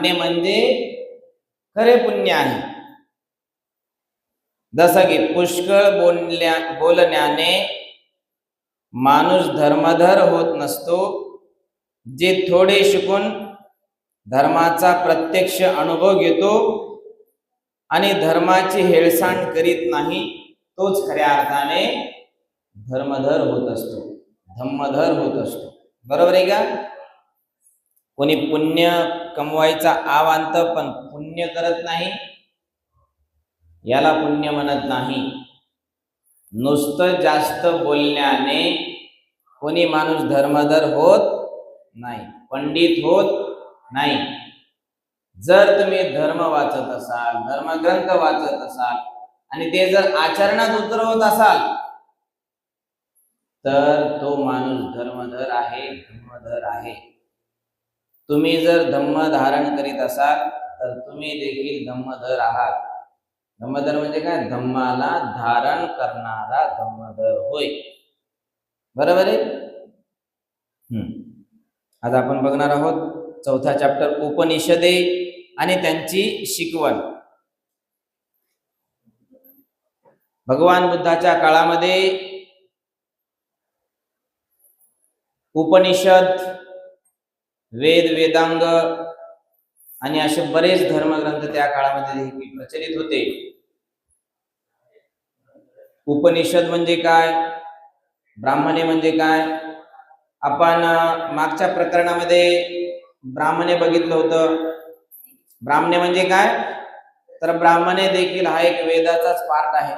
मानणे म्हणजे खरे पुण्य आहे. जसं की पुष्कळ बोलल्या बोलण्याने माणूस धर्मधर होत नसतो जे थोडे शिकून धर्माचा प्रत्यक्ष अनुभव घेतो आणि धर्माची हेळसांड करीत नाही तोच खऱ्या अर्थाने धर्मधर होत असतो धम्मधर होत असतो. बरोबर आहे का? कोणी पुण्य कमवायचा आवांत पण पुण्य करत नाही याला पुण्य म्हणत नाही. नुसतं जास्त बोलण्याने कोणी माणूस धर्मधर होत नाही पंडित होत नाही. जर तुम्ही धर्म वाचत असाल धर्मग्रंथ वाचत असाल आणि ते जर आचरणात उतरवत असाल तर तो माणूस धर्मधर आहे धर्मधर आहे. तुम्ही जर धम्म धारण करीत असाल तर तुम्ही देखील धम्मधर आहात. धम्मधर म्हणजे काय? धम्माला धारण करणारा धम्मधर होय. बरोबर आहे? हम्म. आज आपण बघणार आहोत चौथा चॅप्टर उपनिषदे आणि त्यांची शिकवण. भगवान बुद्धाच्या काळामध्ये उपनिषद वेद वेदांग आणि असे बरेच धर्मग्रंथ त्या काळामध्ये देखील प्रचलित होते. उपनिषद म्हणजे काय? ब्राह्मणे म्हणजे काय? आपण मागच्या प्रकरणामध्ये ब्राह्मणे बघितलं होतं. ब्राह्मणे म्हणजे काय? तर ब्राह्मणे देखील हा एक वेदाचाच पार्ट आहे.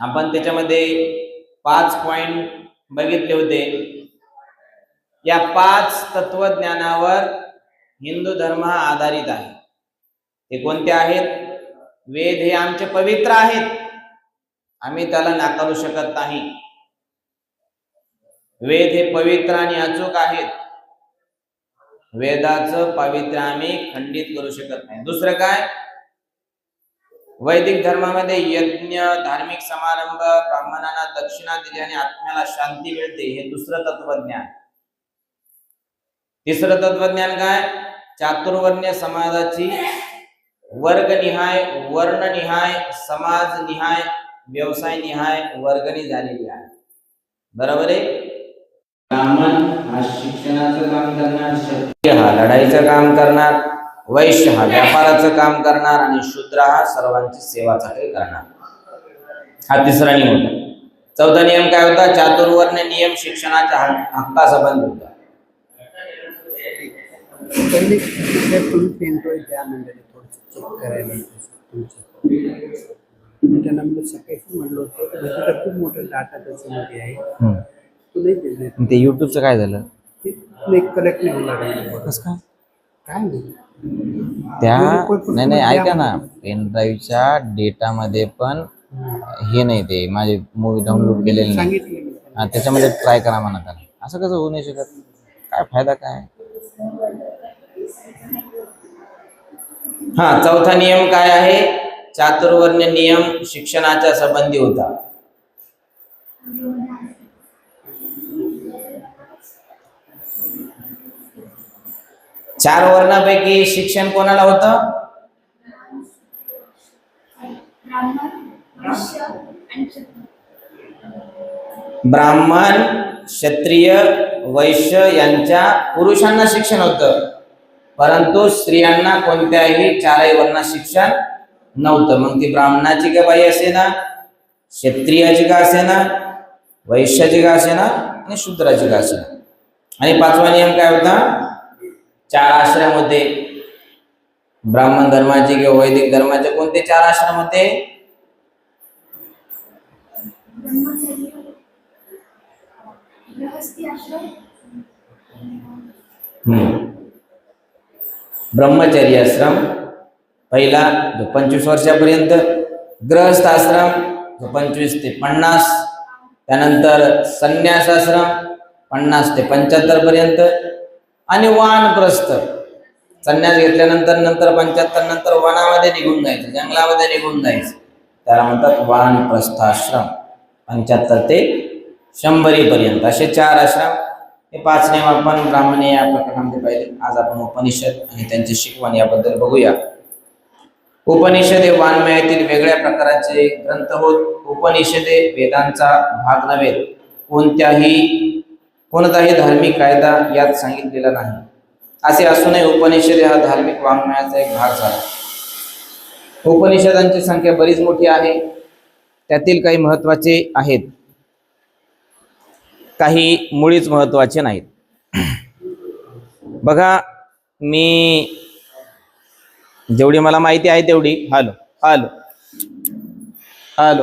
आपण त्याच्यामध्ये पाच पॉइंट बघितले होते. या पाच तत्वज्ञानावर हिंदू धर्म हा आधारित आहे. ते कोणते आहेत? वेद हे आमचे पवित्र आहेत. आम्ही त्याला नाकारू शकत नाही. वेद हे पवित्र आणि अचूक आहेत. वेदाचं पावित्र्य आम्ही खंडित करू शकत नाही. दुसरं काय? वैदिक धर्मामध्ये यज्ञ धार्मिक समारंभ ब्राह्मणांना दक्षिणा दिल्याने आत्म्याला शांती मिळते. हे दुसरं तत्वज्ञान. तिसरं तत्वज्ञान काय? चातुर्वर्ण्य समाजाची वर्गनिहाय वर्णनिहाय समाजनिहाय व्यवसायनिहाय वर्गणी झालेली आहे. बरोबर आहे? ब्राह्मण हा शिक्षणाचं काम करणार क्षत्रिय हा लढाईचं काम करणार वैश्य हा व्यापाराचं काम करणार आणि शूद्र हा सर्वांची सेवा चाकरी करणार. हा तिसरा नियम होता. चौथा नियम काय होता? चातुर्वर्ण नियम शिक्षणाच्या हक- हक्कासंबंध होता. तिथे तुम्ही त्या मंडळी थोडंसं चेक करायला मी त्यांना म्हणलं सकाळी होतं खूप मोठा डाटा त्याच्यामध्ये आहे. तो नाही दिले ते युट्यूबचं काय झालं? नाही कलेक्ट नाही होणार आहे. कसं काय? काय नाही. त्या नाही नाही ऐका ना. पेन ड्राईव्हच्या डेटामध्ये पण हे नाही ते. माझे मूवी डाउनलोड केलेले नाही. त्यांना. त्याच्यामध्ये ट्राय करा म्हणा त्याला असं कसं होऊ नाही शकत? काय फायदा काय? हा चौथा नियम काय आहे? चातुर्वर्ण्य नियम शिक्षणाच्या संबंधी होता. चार वर्णापैकी शिक्षण कोणाला होतं? ब्राह्मण क्षत्रिय वैश्य यांच्या पुरुषांना शिक्षण होतं. परंतु स्त्रियांना कोणत्याही चारही वर्णात शिक्षण नव्हतं. मग ती ब्राह्मणाची का बाई असे ना? क्षत्रियाची का असे ना? वैश्याची का असे ना? आणि शूद्राची का असे ना? आणि पाचवा नियम काय होता? चार आश्रम होते ब्राह्मण धर्माचे किंवा वैदिक धर्माचे कोणते चार आश्रम. होते हम्म. ब्रह्मचर्य आश्रम पहिला जो पंचवीस वर्षापर्यंत ग्रहस्थ आश्रम जो पंचवीस ते पन्नास त्यानंतर संन्यास आश्रम पन्नास ते पंच्याहत्तरपर्यंत आणि वानप्रस्थ. संन्यास घेतल्यानंतर नंतर पंच्याहत्तर नंतर वनामध्ये निघून जायचं जंगलामध्ये निघून जायचं. त्याला म्हणतात वानप्रस्थाश्रम. पंच्याहत्तर ते शंभरीपर्यंत असे चार आश्रम. हे पाच नियम आपण ब्राह्मणे या प्रकरणामध्ये पाहिले. आज आपण उपनिषद आणि त्यांचे शिकवण याबद्दल बघूया. उपनिषद हे वाङ्मयातील वेगळ्या प्रकाराचे ग्रंथ होत. उपनिषदे वेदांचा भाग नव्हे. कोणत्याही कोणताही धार्मिक कायदा यात सांगितलेला नाही. असे असूनही उपनिषदे हा धार्मिक वाङ्मयाचा एक भाग झाला. उपनिषदांची संख्या बरीच मोठी आहे. त्यातील काही महत्त्वाचे आहेत. काही मुळीच महत्त्वाचे नाहीत. बघा मी जेवढी मला माहिती आहे तेवढी. Hello hello hello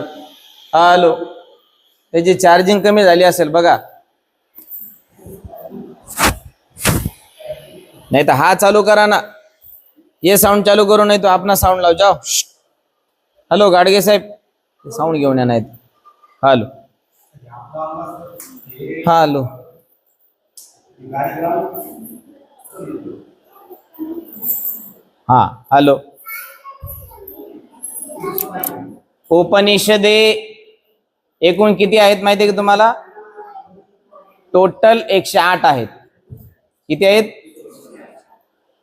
hello. त्याची चार्जिंग कमी झाली असेल बघा. नाही तर हा चालू करा ना. ये साऊंड चालू करू नाही तो आपला साऊंड लाव. जाओ. हॅलो गाडगे साहेब. साऊंड घेऊन या नाहीत हॅलो. हॅलो. हा हॅलो. उपनिषदे एकूण किती आहेत माहिती आहे का तुम्हाला? टोटल एकशे आठ आहेत. किती आहेत?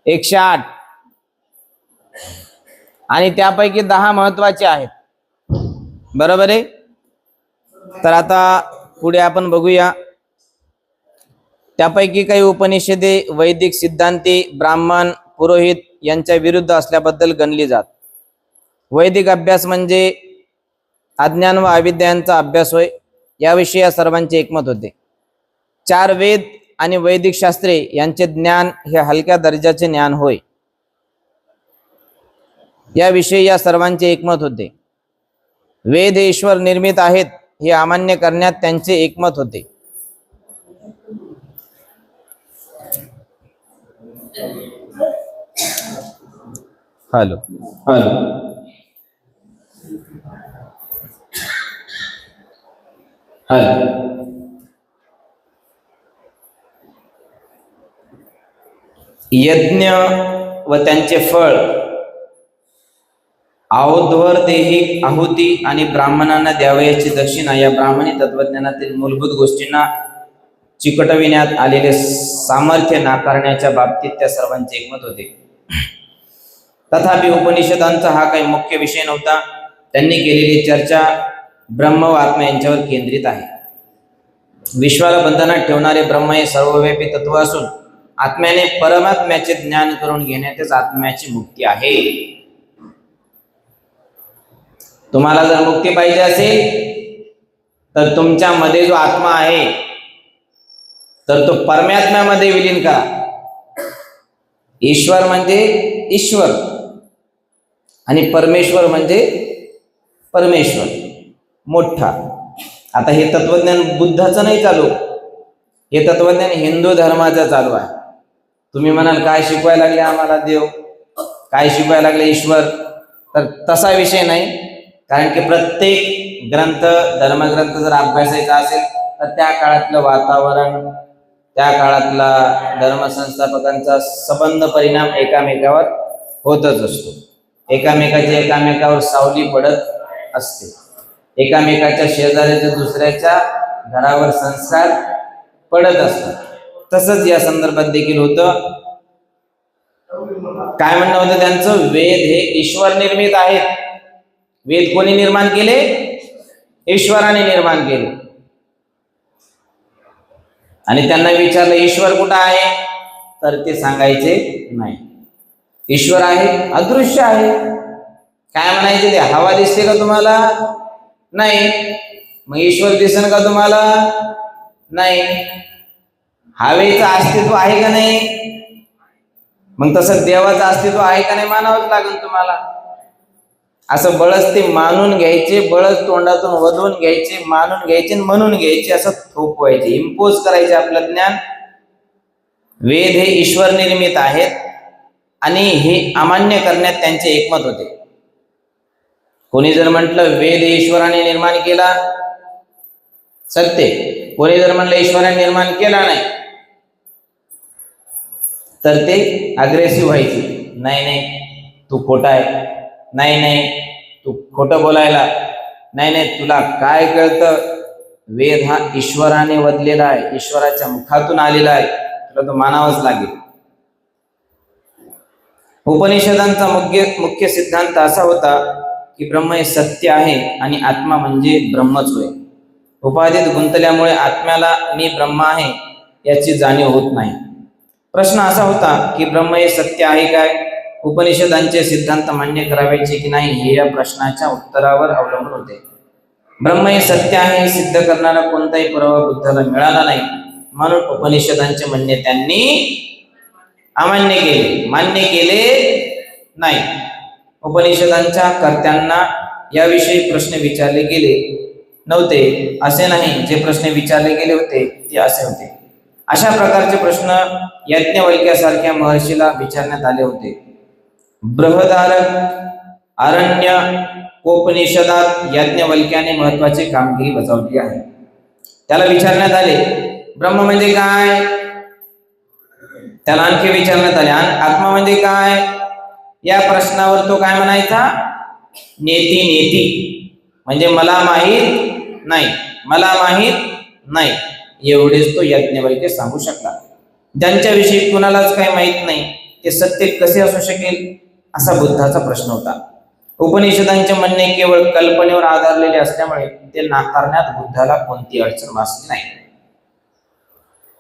एकशे आठ. आणि त्यापैकी दहा महत्त्वाचे आहेत. बरोबर आहे? तर आता पुढे आपण बघूया. त्यापैकी काही उपनिषदे वैदिक सिद्धांती ब्राह्मण पुरोहित यांच्या विरुद्ध असल्याबद्दल गणली जात. वैदिक अभ्यास म्हणजे अज्ञान व अविद्यांचा अभ्यास होय याविषयी या सर्वांचे एकमत होते. चार वेद आणि वैदिक शास्त्रे यांचे ज्ञान हे हलक्या दर्जाचे ज्ञान होय. याविषयी या सर्वांचे एकमत होते. वेद ईश्वर निर्मित आहेत हे अमान्य करण्यात त्यांचे एकमत होते. हॅलो. हॅलो. हॅलो. यज्ञ व त्यांचे फळ आहोद्वर देही आहुती आणि ब्राह्मणांना द्यावयाची दक्षिणा या ब्राह्मणी तत्वज्ञानातील मूलभूत गोष्टींना चिकटविण्यात आलेले सामर्थ्य नाकारण्याच्या बाबतीत त्या सर्वांचे एकमत होते. तथापि उपनिषदांचा हा काही मुख्य विषय नव्हता. त्यांनी केलेली चर्चा ब्रह्म व आत्मा यांच्यावर केंद्रित आहे. विश्वाला बंधनात ठेवणारे ब्रह्म हे सर्वव्यापी तत्व असून आत्म्याने परमात्म्याचे ज्ञान करून घेण्यातच आत्म्याची मुक्ती आहे. तुम्हाला जर मुक्ती पाहिजे असेल तर तुमच्यामध्ये जो आत्मा आहे तर तो परमात्म्यामध्ये विलीन करा. ईश्वर म्हणजे ईश्वर आणि परमेश्वर म्हणजे परमेश्वर. मोठा. आता हे तत्वज्ञान बुद्धाचं नाही चालू. हे तत्वज्ञान हिंदू धर्माचं चालू आहे. तुम्ही म्हणाल काय शिकवायला लागले आम्हाला देव? काय शिकवायला लागले ईश्वर? तर तसा विषय नाही. कारण की प्रत्येक ग्रंथ धर्मग्रंथ जर अभ्यासायचा असेल तर त्या काळातलं वातावरण त्या काळातला धर्मसंस्थापकांचा संबंध परिणाम एकामेकावर होतच असतो. एकामेकाची एकामेकावर सावली पडत असते. एकामेकाच्या शेजाऱ्याच्या दुसऱ्याच्या घरावर संस्कार पडत असतात. तसंच या संदर्भात देखील होतं. काय म्हणणं होतं त्यांचं? वेद हे ईश्वर निर्मित आहेत. वेद कोणी निर्माण केले? ईश्वराने निर्माण केले. आणि त्यांना विचारलं ईश्वर कुठं आहे? तर ते सांगायचे नाही. ईश्वर आहे अदृश्य आहे. काय म्हणायचे ते? हवा दिसते का तुम्हाला? नाही. मग ईश्वर दिसन का तुम्हाला? नाही. हवेचं अस्तित्व आहे का नाही? मग तसं देवाचं अस्तित्व आहे का नाही मानावंच लागेल तुम्हाला. असं बळच ते मानून घ्यायचे बळच तोंडातून वधवून घ्यायचे मानून घ्यायचे आणि म्हणून घ्यायचे असं थोपवायचे. इम्पोज करायचे आपलं ज्ञान. वेद हे ईश्वर निर्मित आहेत आणि हे अमान्य करण्यात त्यांचे एकमत होते. कोणी जर म्हटलं वेद ईश्वराने निर्माण केला सत्य. कोणी जर म्हटलं ईश्वराने निर्माण केला नाही तर ते अग्रेसिव्ह व्हायचे. नाही नाही तू खोटा आहे. नाही नाही तू खोटं बोलायला. नाही नाही तुला काय कळतं? वेद हा ईश्वराने वदलेला आहे ईश्वराच्या मुखातून आलेला आहे. तुला तो मानावाच लागेल. उपनिषदांचा मुख्य मुख्य सिद्धांत असा होता की ब्रह्म हे सत्य आहे आणि आत्मा म्हणजे ब्रह्मच होय. उपाधीत गुंतल्यामुळे आत्म्याला मी ब्रह्म आहे याची जाणीव होत नाही. प्रश्न असा होता की ब्रह्म हे सत्य आहे काय? उपनिषदांचे सिद्धांत मान्य करावायचे की नाही हे या प्रश्नाच्या उत्तरावर अवलंबून होते. ब्रह्म हे सत्य आहे हे सिद्ध करणारा कोणताही पुरावा बुद्धाला मिळाला नाही. म्हणून उपनिषदांचे म्हणणे त्यांनी अमान्य केले. मान्य केले नाही. उपनिषदांच्या कर्त्यांना याविषयी प्रश्न विचारले गेले नव्हते. असे नाही जे प्रश्न विचारले गेले होते ते असे होते. अशा प्रकारचे प्रश्न यज्ञवल्क्यासारख्या महर्षीला विचारण्यात आले होते. बृहदारक अरण्य उपनिषदात याज्ञवल्क्याने महत्वाची कामगिरी बजावली आहे. त्याला विचारण्यात आले ब्रह्म म्हणजे काय? त्याला आणखी विचारण्यात आले आत्मा म्हणजे काय? या प्रश्नावर तो काय म्हणायचा? नेती नेती. म्हणजे मला माहीत नाही मला माहीत नाही. एवढेच तो यज्ञवल्क्य सांगू शकला. ज्यांच्याविषयी कुणालाच काही माहीत नाही ते सत्य कसे असू शकेल? असा बुद्धाचा प्रश्न होता. उपनिषदांचे म्हणणे केवळ कल्पनेवर आधारलेले असल्यामुळे ते नाकारण्यात बुद्धाला कोणती अडचण भासली नाही.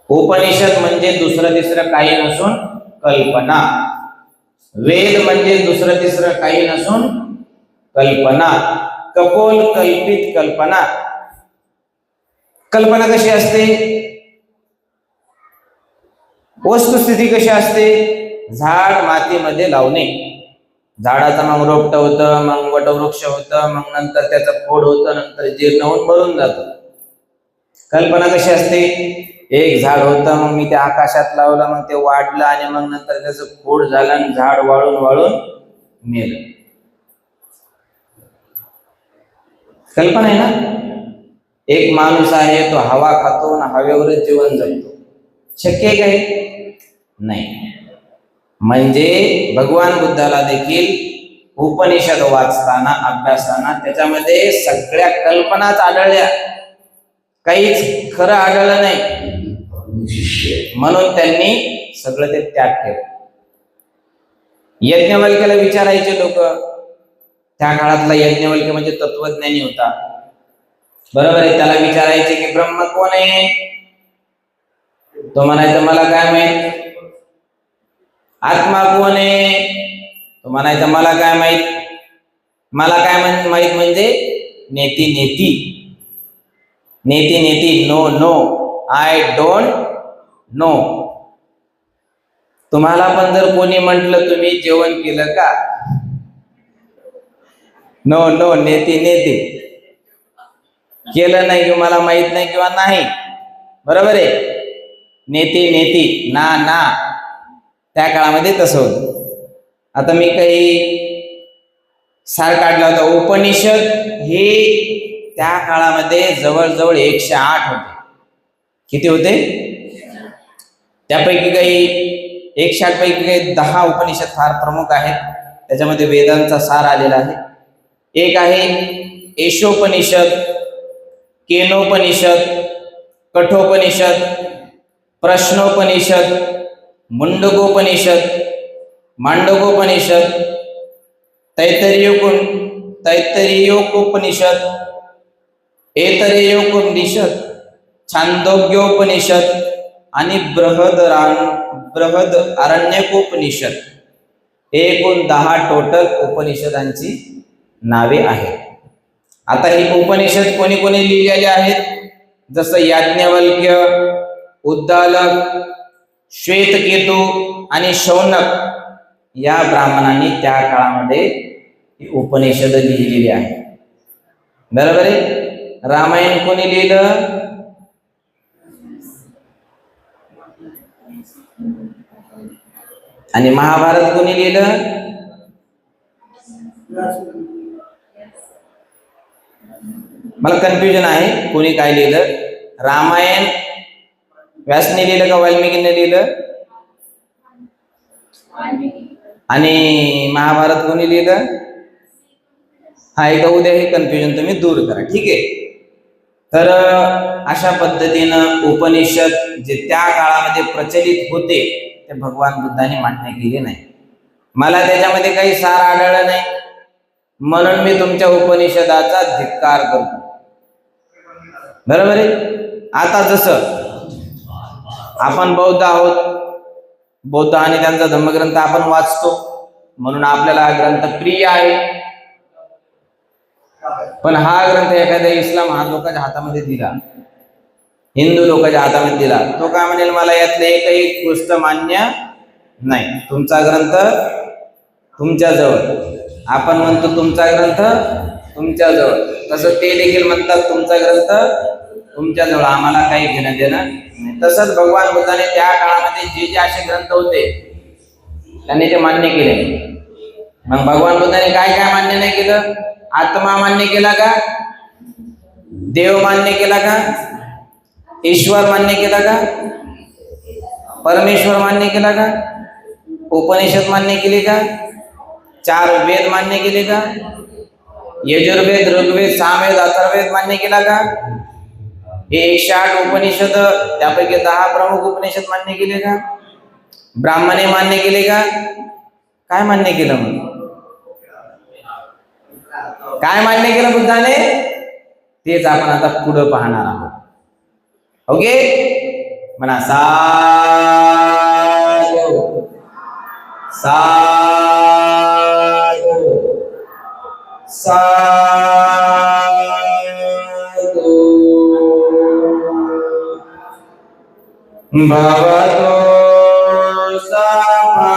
उपनिषद म्हणजे दुसरं तिसरं काही नसून कल्पना. वेद म्हणजे दुसरं तिसरं काही नसून कल्पना. कपोल कल्पित कल्पना. कल्पना कशी असते? वस्तुस्थिती कशी असते? झाड मातीमध्ये लावणे. झाडाचं मग रोपट होतं मग वटवृक्ष होतं मग नंतर त्याचं फोड होतं नंतर जीर्ण होऊन मरून जातं. कल्पना कशी असते? एक झाड होतं मग मी ते आकाशात लावलं मग ते वाढलं आणि मग नंतर त्याचं फोड झालं आणि झाड वाळून वाळून मेलं. कल्पना आहे ना? एक माणूस आहे तो हवा खातो आणि हवेवरच जीवन जगतो. शक्य आहे काय? नाही. म्हणजे भगवान बुद्धाला देखील उपनिषद वाचताना अभ्यासताना त्याच्यामध्ये सगळ्या कल्पनाच आढळल्या. काहीच खरं आढळलं नाही. म्हणून त्यांनी सगळं ते त्याग केलं. यज्ञवल्क्याला विचारायचे लोक. त्या काळातला यज्ञवल्क्य म्हणजे तत्वज्ञानी होता. बरोबर आहे त्याला विचारायचे की ब्रह्म कोण आहे? तो म्हणायचं मला काय माहीत? आत्मा कोण आहे? तो म्हणायचा मला काय माहीत? मला काय म्हण माहीत म्हणजे नेती नेती. नेती नेती no no. I don't know तुम्हाला पण जर कोणी म्हटलं तुम्ही जेवण केलं का? नो नो नेती नेते. केलं नाही किंवा मला माहीत नाही किंवा नाही? बरोबर आहे? नेती नेती. ना ना. त्या काळामध्ये तसं होतं. आता मी काही सार काढला होता. उपनिषद हे त्या काळामध्ये जवळजवळ एकशे आठ होते. किती होते? त्यापैकी काही एकशे आठ पैकी काही दहा उपनिषद फार प्रमुख आहेत. त्याच्यामध्ये वेदांचा सार आलेला आहे. एक आहे एशोपनिषद केनोपनिषद कठोपनिषद प्रश्नोपनिषद मुंडकोपनिषद मांडकोपनिषद तैतरीयोकुन तैतरीयोकोपनिषद एतरेयोपनिषद छांदोग्योपनिषद आणि बृहद बृहद आरण्यकोपनिषद हे एकूण दहा टोटल उपनिषदांची नावे आहेत. आता ही उपनिषद कोणी कोणी लिहिलेली आहेत? जसं याज्ञवल्क्य उद्दालक श्वेतकेतू आणि शौनक या ब्राह्मणांनी त्या काळामध्ये उपनिषद लिहिलेली आहे. बरोबर आहे? रामायण कोणी लिहिलं? आणि महाभारत कोणी लिहिलं? मला कन्फ्युजन आहे कोणी काय लिहिलं? रामायण व्यासने लिहिलं का वाल्मिकीने लिहिलं? आणि महाभारत कोणी लिहिलं? हा एक उद्या हे कन्फ्युजन तुम्ही दूर करा. ठीक आहे? तर अशा पद्धतीनं उपनिषद जे त्या काळामध्ये प्रचलित होते ते भगवान बुद्धाने मान्य केले नाही. मला त्याच्यामध्ये काही सार आढळलं नाही. म्हणून मी तुमच्या उपनिषदाचा धिक्कार करतो. बरोबर आहे? आता जसं आपण बौद्ध आहोत. बौद्ध आणि त्यांचा धर्मग्रंथ आपण वाचतो. म्हणून आपल्याला हा ग्रंथ प्रिय आहे. पण हा ग्रंथ एखाद्या इस्लाम हा लोकांच्या हातामध्ये दिला. हिंदू लोकांच्या हातामध्ये दिला. तो काय म्हणेल मला यातलं एकही गोष्ट मान्य नाही. तुमचा ग्रंथ तुमच्याजवळ आपण म्हणतो तुमचा ग्रंथ तुमच्याजवळ तसं ते देखील म्हणतात तुमचा ग्रंथ तुमच्याजवळ आम्हाला काही घेणं देणं तसंच भगवान बुद्धाने त्या काळामध्ये जे जे असे ग्रंथ होते त्यांनी ते मान्य केले. मग भगवान बुद्धाने काय काय मान्य नाही केलं? आत्मा मान्य केला का? देव मान्य केला का? ईश्वर मान्य केला का? परमेश्वर मान्य केला का? उपनिषद मान्य केले का? चार वेद मान्य केले का? यजुर्वेद ऋग्वेद सामवेद अथर्वेद मान्य केला का? हे एकशे आठ उपनिषद त्यापैकी दहा प्रमुख उपनिषद मान्य केले का? ब्राह्मणे मान्य केले का? काय मान्य केलं मग? काय मान्य केलं बुद्धाने? तेच आपण आता पुढं पाहणार आहोत. ओके? म्हणा सा सा भवतो सफमङ्गला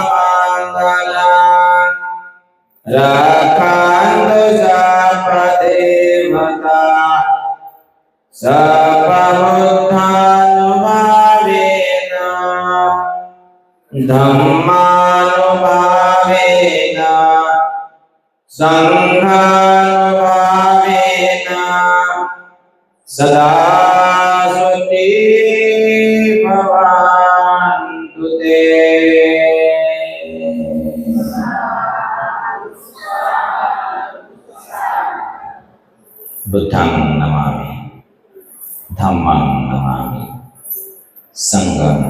रखान्त देवता सपमुत्थानुभावेन धम्मानुभावेन सङ्घानुभावेन सदा बुद्धं नमामि धम्मं नमामि सङ्घं